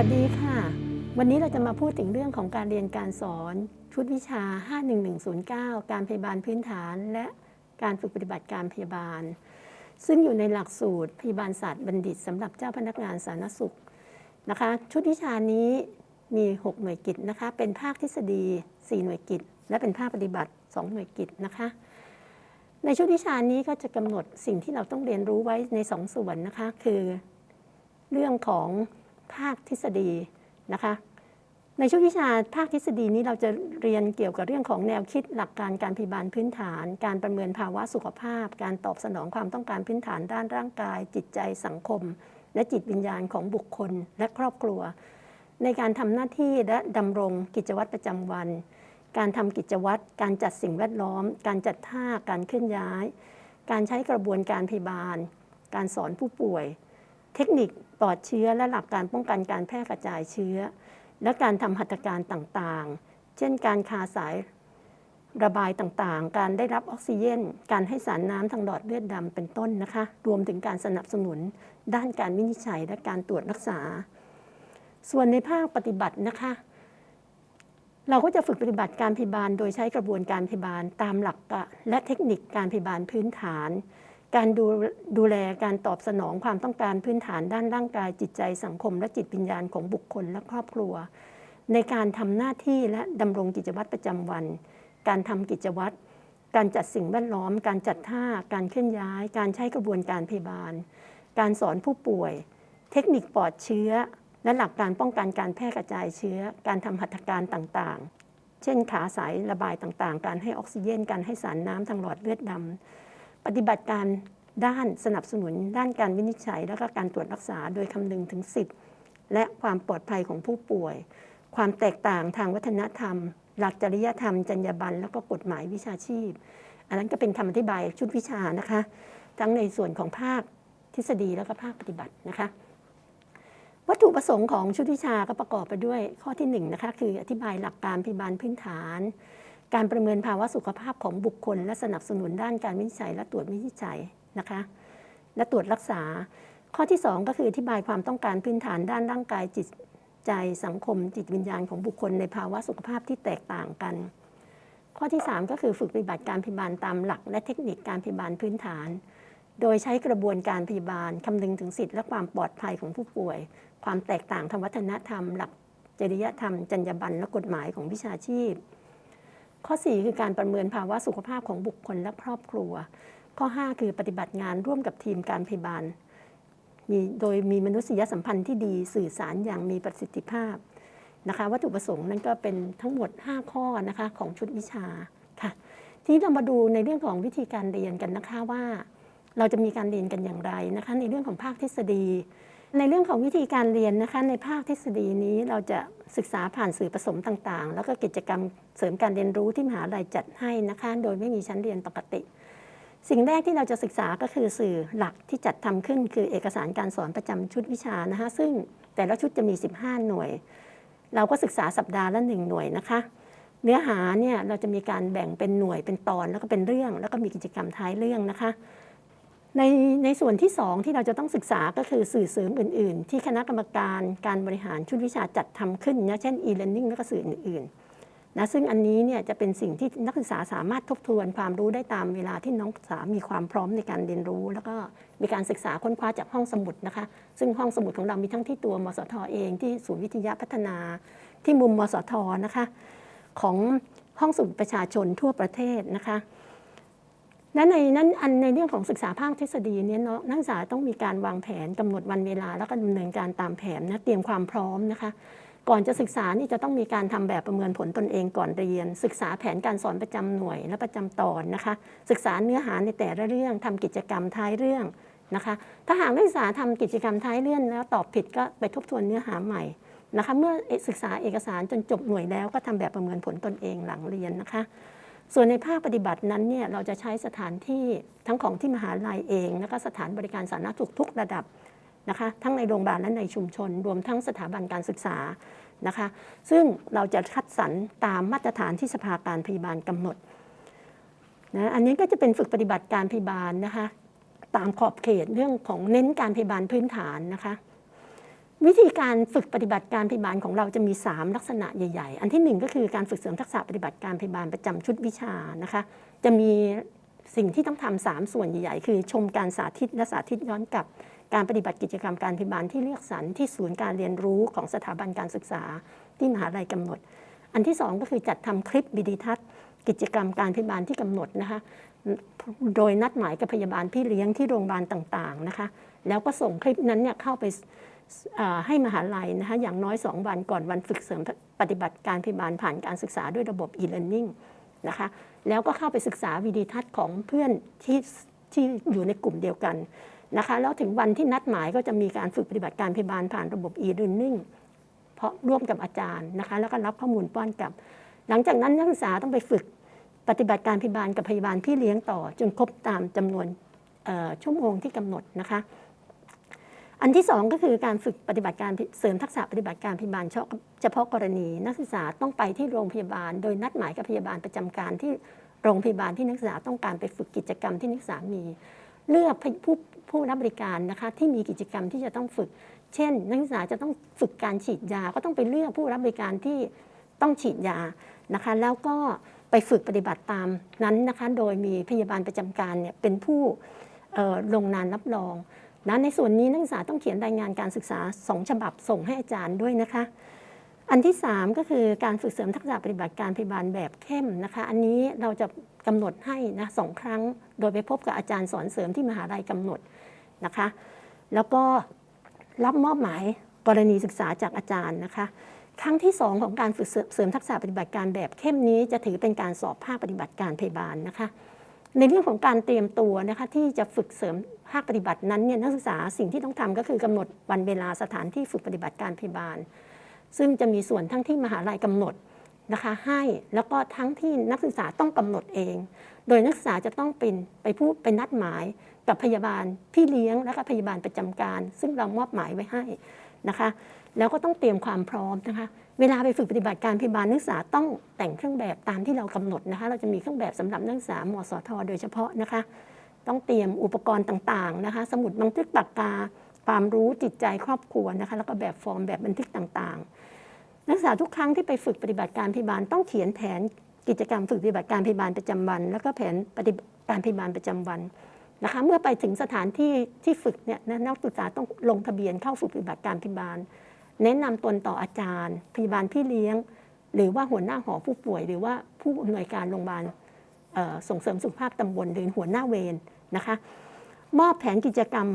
วัสดีค่ะ วันนี้เราจะมาพูดถึงเรื่องของการเรียนการสอน ชุดวิชา 51109 การพยาบาลพื้นฐาน และการฝึกปฏิบัติการพยาบาล ซึ่งอยู่ในหลักสูตรพยาบาลศาสตร์บัณฑิตสำหรับเจ้าพนักงานสาธารณสุขนะคะ ชุดวิชานี้มี 6 หน่วยกิจนะคะ เป็นภาคทฤษฎี 4 หน่วยกิจ และเป็นภาคปฏิบัติ 2 หน่วยกิจนะคะ ในชุดวิชานี้ก็จะกำหนดสิ่งที่เราต้องเรียนรู้ไว้ใน 2ส่วนนะคะ คือ เรื่องของ ภาคทฤษฎีนะคะในชุดวิชาภาคทฤษฎีนี้เราจะเรียนเกี่ยวกับเรื่องของแนวคิดหลักการการพยาบาลพื้นฐาน การประเมินภาวะสุขภาพ การตอบสนองความต้องการพื้นฐานด้านร่างกาย จิตใจสังคม และจิตวิญญาณของบุคคลและครอบครัว ในการทำหน้าที่และดำรงกิจวัตรประจำวัน การทำกิจวัตร การจัดสิ่งแวดล้อม การจัดท่าการเคลื่อนย้าย การใช้กระบวนการพยาบาล การสอนผู้ป่วย เทคนิค ปลอดเชื้อและหลักการป้องกันการแพร่กระจายเชื้อ และการทำหัตถการต่างๆ เช่นการคาสายระบายต่างๆ การได้รับออกซิเจน การให้สารน้ำทางหลอดเลือดดำเป็นต้นนะคะ รวมถึงการสนับสนุน ด้านการวินิจฉัยและการตรวจรักษา ส่วนในภาคปฏิบัตินะคะ เราก็จะฝึกปฏิบัติการพยาบาล โดยใช้กระบวนการพยาบาลตามหลักและเทคนิคการพยาบาลพื้นฐาน การดูดูแลการตอบสนองความต้องการพื้นฐานด้านร่างกายจิตใจสังคม และจิตวิญญาณของบุคคลและครอบครัว ในการทำหน้าที่และดำรงกิจวัตรประจำวัน การทำกิจวัตร การจัดสิ่งแวดล้อม การจัดท่า การเคลื่อนย้าย การใช้กระบวนการพยาบาล การสอนผู้ป่วย เทคนิคปลอดเชื้อ และหลักการป้องกันการแพร่กระจายเชื้อ การทำหัตถการต่างๆ เช่นขาสายระบายต่างๆ การให้ออกซิเจน การให้สารน้ำทางหลอดเลือดดำ ปฏิบัติการด้านสนับสนุน ด้านการวินิจฉัย และก็การตรวจรักษาโดยคำนึงถึงสิทธิและความปลอดภัยของผู้ป่วย ความแตกต่างทางวัฒนธรรม หลักจริยธรรม จรรยาบรรณแล้วก็กฎหมายวิชาชีพ อันนั้นก็เป็นคำอธิบายชุดวิชานะคะ ทั้งในส่วนของภาคทฤษฎีแล้วก็ภาคปฏิบัตินะคะ วัตถุประสงค์ของชุดวิชาก็ประกอบไปด้วยข้อที่1นงนะคะคืออธิบายหลักการพยาบาลพื้นฐาน การประเมินภาวะสุขภาพของบุคคล และสนับสนุนด้านการวินิจฉัยและตรวจวินิจฉัยนะคะ และตรวจรักษา ข้อที่ 2 ก็คืออธิบายความต้องการพื้นฐานด้านร่างกายจิตใจสังคมจิตวิญญาณของบุคคลในภาวะสุขภาพที่แตกต่างกัน ข้อที่ 3 ก็คือฝึกปฏิบัติการพยาบาลตามหลัก และเทคนิคการพยาบาลพื้นฐาน โดยใช้กระบวนการพยาบาลคำนึงถึงสิทธิและความปลอดภัยของผู้ป่วย ความแตกต่างทางวัฒนธรรม หลักจริยธรรม จรรยาบรรณและกฎหมายของวิชาชีพ ข้อ 4 คือการประเมินภาวะสุขภาพของบุคคลและครอบครัว ข้อ 5 คือปฏิบัติงานร่วมกับทีมการพยาบาลมีโดยมีมนุษยสัมพันธ์ที่ดีสื่อสารอย่างมีประสิทธิภาพนะคะวัตถุประสงค์นั้นก็เป็นทั้งหมด 5 ข้อนะคะของชุดวิชาค่ะทีนี้เรามาดูในเรื่องของวิธีการเรียนกันนะคะว่า เราจะมีการเรียนกันอย่างไรนะคะในเรื่องของภาคทฤษฎี ในเรื่องของวิธีการเรียนนะคะในภาคทฤษฎีนี้เราจะ ศึกษาผ่านสื่อผสมต่างๆ แล้วก็กิจกรรมเสริมการเรียนรู้ที่มหาลัยจัดให้นะคะโดยไม่มีชั้นเรียนปกติ สิ่งแรกที่เราจะศึกษาก็คือสื่อหลักที่จัดทำขึ้น คือเอกสารการสอนประจำชุดวิชานะคะซึ่งแต่ละชุดจะมี 15 หน่วย เราก็ศึกษาสัปดาห์ละหนึ่งหน่วยนะคะ เนื้อหาเนี่ยเราจะมีการแบ่งเป็นหน่วยเป็นตอนแล้วก็เป็นเรื่อง แล้วก็มีกิจกรรมท้ายเรื่องนะคะ ในในส่วนที่ 2 ที่เราจะต้องศึกษาก็คือสื่อเสริมอื่น ๆ ที่คณะกรรมการการบริหารชุดวิชาจัดทำขึ้นนะเช่น e-learning และก็สื่ออื่นๆนะซึ่งอันนี้เนี่ยจะเป็นสิ่งที่นักศึกษาสามารถทบทวนความรู้ได้ตามเวลาที่น้องศึกษามีความพร้อมในการเรียนรู้ แล้วก็มีการศึกษาค้นคว้าจากห้องสมุดนะคะ ซึ่งห้องสมุดของเรามีทั้งที่ตัวมสทเองที่ศูนย์วิทยาพัฒนา ที่มุมมสทนะคะ ของห้องสมุดประชาชนทั่วประเทศนะคะ และในนั้นอันในเรื่องของศึกษาภาคทฤษฎีเนี่ยเนาะนักศึกษาต้องมีการวางแผนกำหนดวันเวลา แล้วก็ดำเนินการตามแผนนะเตรียมความพร้อมนะคะ ก่อนจะศึกษานี่จะต้องมีการทำแบบประเมินผลตนเองก่อนเรียน ศึกษาแผนการสอนประจำหน่วยและประจำตอนนะคะ ศึกษาเนื้อหาในแต่ละเรื่องทำกิจกรรมท้ายเรื่องนะคะถ้าหากนักศึกษาทำกิจกรรมท้ายเรื่องแล้วตอบผิดก็ไปทบทวนเนื้อหาใหม่นะคะเมื่อศึกษาเอกสารจนจบหน่วยแล้วก็ทำแบบประเมินผลตนเองหลังเรียนนะคะ ส่วนในภาคปฏิบัตินั้นเนี่ยเราจะใช้สถานที่ทั้งของที่มหาลัยเองแล้วก็สถานบริการสาธารณสุขทุกระดับนะคะทั้งในโรงพยาบาลและในชุมชน รวมทั้งสถาบันการศึกษานะคะ ซึ่งเราจะคัดสรรตามมาตรฐานที่สภาการพยาบาลกำหนดนะอันนี้ก็จะเป็นฝึกปฏิบัติการพยาบาลนะคะตามขอบเขตเรื่องของเน้นการพยาบาลพื้นฐานนะคะ วิธีการฝึกปฏิบัติการพยาบาลของเราจะมี 3 ลักษณะใหญ่ ๆ อันที่หนึ่งก็คือการฝึกเสริมทักษะปฏิบัติการพยาบาลประจำชุดวิชานะคะ จะมีสิ่งที่ต้องทำสามส่วนใหญ่ ๆ คือชมการสาธิตและสาธิตย้อนกลับการปฏิบัติกิจกรรมการพยาบาลที่เลือกสรรที่ศูนย์การเรียนรู้ของสถาบันการศึกษาที่มหาลัยกำหนด อันที่สองก็คือจัดทำคลิปวิดีทัศน์ กิจกรรมการพยาบาลที่กำหนดนะคะโดยนัดหมายกับพยาบาลพี่เลี้ยงที่โรงพยาบาลต่างๆนะคะ แล้วก็ส่งคลิปนั้นเนี่ยเข้าไป ให้มหาลัยนะคะอย่างน้อย 2 วันก่อนวันฝึกเสริมปฏิบัติการพยาบาลผ่านการศึกษาด้วยระบบ e-learning นะคะแล้วก็เข้าไปศึกษาวิดีทัศน์ของเพื่อนที่ที่อยู่ในกลุ่มเดียวกันนะคะแล้วถึงวันที่นัดหมายก็จะมีการฝึกปฏิบัติการพยาบาลผ่านระบบ e-learning เพราะร่วมกับอาจารย์นะคะแล้วก็รับข้อมูลป้อนกลับ หลังจากนั้นนักศึกษาต้องไปฝึกปฏิบัติการพยาบาลกับพยาบาลพี่เลี้ยงต่อ จนครบตามจำนวนชั่วโมงที่กำหนดนะคะ อันที่สองก็คือการฝึกปฏิบัติการเสริมทักษะปฏิบัติการพยาบาลเฉพาะกรณีนักศึกษาต้องไปที่โรงพยาบาล โดยนัดหมายกับพยาบาลประจำการที่โรงพยาบาลที่นักศึกษาต้องการไปฝึกกิจกรรมที่นักศึกษามี เลือกผู้ผู้รับบริการนะคะที่มีกิจกรรมที่จะต้องฝึก เช่น นักศึกษาจะต้องฝึกการฉีดยา ก็ต้องไปเลือกผู้รับบริการที่ต้องฉีดยานะคะแล้วก็ไปฝึกปฏิบัติตามนั้นนะคะโดยมีพยาบาลประจำการเนี่ยเป็นผู้ลงนามรับรอง นะในส่วนนี้นักศึกษาต้องเขียนรายงานการศึกษาสองฉบับส่งให้อาจารย์ด้วยนะคะ อันที่ 3 ก็คือการฝึกเสริมทักษะปฏิบัติการพยาบาลแบบเข้มนะคะ อันนี้เราจะกำหนดให้นะสองครั้ง โดยไปพบกับอาจารย์สอนเสริมที่มหาลัยกำหนดนะคะ แล้วก็รับมอบหมายกรณีศึกษาจากอาจารย์นะคะครั้งที่ 2 ของการฝึกเสริมทักษะปฏิบัติการแบบเข้มนี้จะถือเป็นการสอบภาคปฏิบัติการพยาบาลนะคะ ในเรื่องของการเตรียมตัวนะคะที่จะฝึกเสริมภาคปฏิบัตินั้นเนี่ยนักศึกษาสิ่งที่ต้องทำก็คือกำหนดวันเวลาสถานที่ฝึกปฏิบัติการพยาบาล ซึ่งจะมีส่วนทั้งที่มหาลัยกำหนดนะคะให้แล้วก็ทั้งที่นักศึกษาต้องกำหนดเอง โดยนักศึกษาจะต้องเป็นไปพูดเป็นนัดหมายกับพยาบาลพี่เลี้ยงและก็พยาบาลประจำการ ซึ่งเรามอบหมายไว้ให้นะคะ แล้วก็ต้องเตรียมความพร้อมนะคะ เวลาไปฝึกปฏิบัติการพยาบาลนักศึกษาต้องแต่งเครื่องแบบตามที่เรากำหนดนะคะ เราจะมีเครื่องแบบสำหรับนักศึกษามสทโดยเฉพาะนะคะ ต้องเตรียมอุปกรณ์ต่างๆนะคะ สมุดบันทึกปากกา ความรู้จิตใจครอบครัวนะคะ แล้วก็แบบฟอร์มแบบบันทึกต่างๆ นักศึกษาทุกครั้งที่ไปฝึกปฏิบัติการพยาบาลต้องเขียนแผนกิจกรรมฝึกปฏิบัติการพยาบาลประจำวัน แล้วก็แผนปฏิบัติการพยาบาลประจำวันนะคะเมื่อไปถึงสถานที่ที่ฝึกเนี่ยนะนักศึกษาต้องลงทะเบียนเข้าฝึกปฏิบัติการพยาบาล แนะนำตนต่ออาจารย์ พยาบาลพี่เลี้ยง หรือว่าหัวหน้าหอผู้ป่วย หรือว่าผู้อำนวยการโรงพยาบาลส่งเสริมสุขภาพตำบลหรือหัวหน้าเวรนะคะ มอบแผนกิจกรรม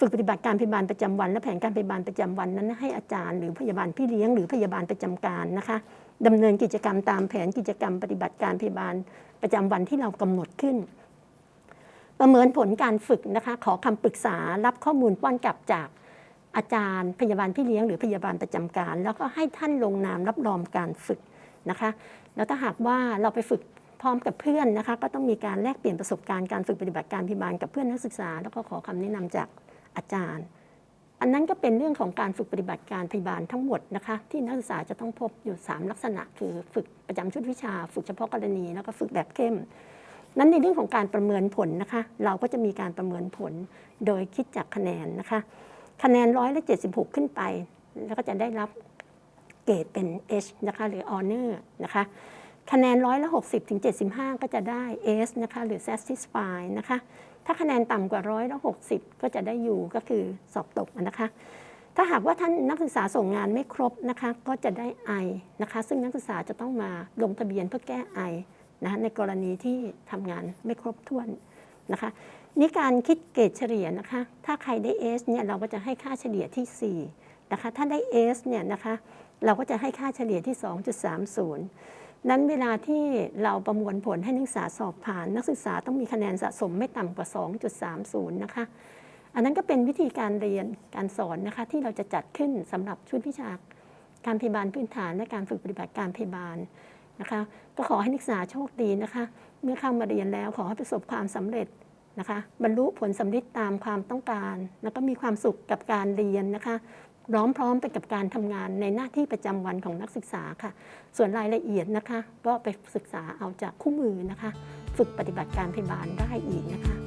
ฝึกปฏิบัติการพยาบาลประจำวัน และแผนการพยาบาลประจำวันนั้นให้อาจารย์หรือพยาบาลพี่เลี้ยงหรือพยาบาลประจำการนะคะดำเนินกิจกรรมตามแผนกิจกรรมปฏิบัติการพยาบาลประจำวันที่เรากำหนดขึ้น ประเมินผลการฝึกนะคะ ขอคำปรึกษารับข้อมูลป้อนกลับจาก อาจารย์พยาบาลพี่เลี้ยงหรือพยาบาลประจำการ แล้วก็ให้ท่านลงนามรับรองการฝึกนะคะ แล้วถ้าหากว่าเราไปฝึกพร้อมกับเพื่อนนะคะก็ต้องมีการแลกเปลี่ยนประสบการณ์การฝึกปฏิบัติการพยาบาลกับเพื่อนนักศึกษา แล้วก็ขอคำแนะนำจากอาจารย์ อันนั้นก็เป็นเรื่องของการฝึกปฏิบัติการพยาบาลทั้งหมดนะคะที่นักศึกษาจะต้องพบอยู่ 3 ลักษณะ คือฝึกประจำชุดวิชา ฝึกเฉพาะกรณีแล้วก็ฝึกแบบเข้มนั้นในเรื่องของการประเมินผลนะคะ เราก็จะมีการประเมินผลโดยคิดจากคะแนนนะคะ คะแนนร้อยละ76 ขึ้นไป แล้วก็จะได้รับเกรดเป็น H นะคะหรือ Honor นะคะคะแนนร้อยละ60ถึง75 ก็จะได้ S นะคะหรือ Satisfy นะคะถ้าคะแนนต่ำกว่าร้อยละ60 ก็จะได้ U ก็คือสอบตกนะคะถ้าหากว่าท่านนักศึกษาส่งงานไม่ครบนะคะก็จะได้ I นะคะซึ่งนักศึกษาจะต้องมาลงทะเบียนเพื่อแก้ I นะคะในกรณีที่ทำงานไม่ครบถ้วน นะคะนี่การคิดเกรดเฉลี่ยนะคะถ้าใครได้ S เนี่ยเราก็จะให้ค่าเฉลี่ยที่ 4 นะคะถ้าได้ S เนี่ยนะคะเราก็จะให้ค่าเฉลี่ยที่ 2.30 นั้นเวลาที่เราประมวลผลให้นักศึกษาสอบผ่าน นักศึกษาต้องมีคะแนนสะสมไม่ต่ำกว่า 2.30 นะคะอันนั้นก็เป็นวิธีการเรียนการสอนนะคะที่เราจะจัดขึ้นสำหรับชุดวิชาการพยาบาลพื้นฐานและการฝึกปฏิบัติการพยาบาล นะคะก็ขอให้นักศึกษาโชคดีนะคะ เมื่อเข้ามาเรียนแล้วขอให้ประสบความสำเร็จนะคะบรรลุผลสำเร็จตามความต้องการ แล้วก็มีความสุขกับการเรียนนะคะร้อมพร้อมไปกับการทำงานในหน้าที่ประจำวันของนักศึกษาค่ะ ส่วนรายละเอียดนะคะ ก็ไปศึกษาเอาจากคู่มือนะคะ ฝึกปฏิบัติการพยาบาลได้อีกนะคะ